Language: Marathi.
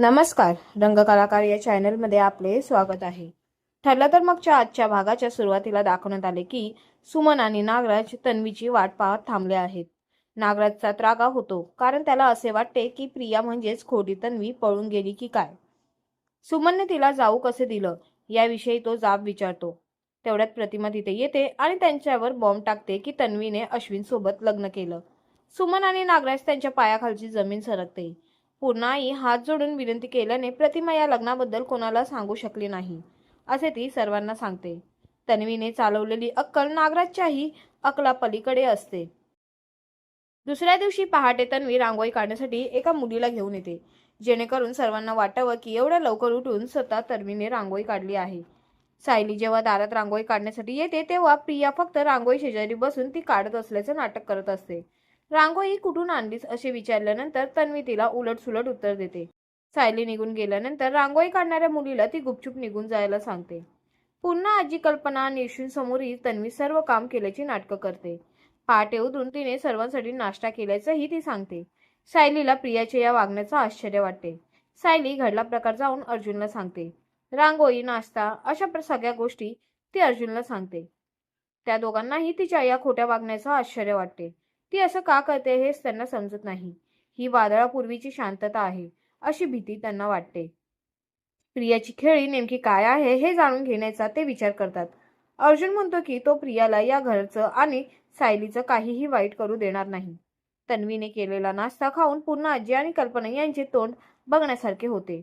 नमस्कार रंगकलाकार या चॅनलमध्ये आपले स्वागत आहे. ठरलं तर मगच्या आजच्या भागाच्या सुरुवातीला दाखवण्यात आले की सुमन आणि नागराज तन्वीची वाट पाहत थांबले आहेत. नागराजचा त्रागा होतो कारण त्याला असे वाटते की प्रिया म्हणजेच खोटी तन्वी पळून गेली की काय? सुमनने तिला जाऊ कसे दिलं? याविषयी तो जाब विचारतो. तेवढ्यात प्रतिमा तिथे येते आणि त्यांच्यावर बॉम्ब टाकते की तन्वीने अश्विन सोबत लग्न केलं. सुमन आणि नागराज त्यांच्या पायाखालची जमीन सरकते. पूर्णाई आई हात जोडून विनंती केल्याने प्रतिमा या लग्नाबद्दल कोणाला सांगू शकली नाही असे ती सर्वांना सांगते. तन्वीने चालवलेली अक्कल नागराजच्याही अकलापलीकडे असते. दुसऱ्या दिवशी पहाटे तन्वी रांगोळी काढण्यासाठी एका मुलीला घेऊन येते जेणेकरून सर्वांना वाटावं की एवढ्या लवकर उठून स्वतः तन्वीने रांगोळी काढली आहे. सायली जेव्हा दारात रांगोळी काढण्यासाठी येते तेव्हा प्रिया फक्त रांगोळी शेजारी बसून ती काढत असल्याचं नाटक करत असते. रांगोळी कुठून आणलीस? असे विचारल्यानंतर तन्वी तिला उलटसुलट उत्तर देते. सायली निघून गेल्यानंतर रांगोळी काढणाऱ्या मुलीला ती गुपचूप निघून जायला सांगते. पुन्हा आजी कल्पना निशून समोरही तन्वी सर्व काम केल्याची नाटकं करते. पहाटे उधून तिने सर्वांसाठी नाश्ता केल्याचंही ती सांगते. सायलीला प्रियाच्या या वागण्याचं आश्चर्य वाटते. सायली घडला प्रकार जाऊन अर्जुनला सांगते. रांगोळी नाश्ता अशा प्र- सगळ्या गोष्टी ती अर्जुनला सांगते. त्या दोघांनाही तिच्या या खोट्या वागण्याचं आश्चर्य वाटते. ती असं का करते हेच त्यांना समजत नाही. ही वादळापूर्वीची शांतता आहे अशी भीती त्यांना वाटते. प्रियाची खेळी नेमकी काय आहे हे जाणून घेण्याचा ते विचार करतात. अर्जुन म्हणतो की तो प्रियाला या घरचं आणि सायलीचं काहीही वाईट करू देणार नाही. तन्वीने केलेला नाश्ता खाऊन पूर्ण आजी आणि कल्पना यांचे तोंड बघण्यासारखे होते.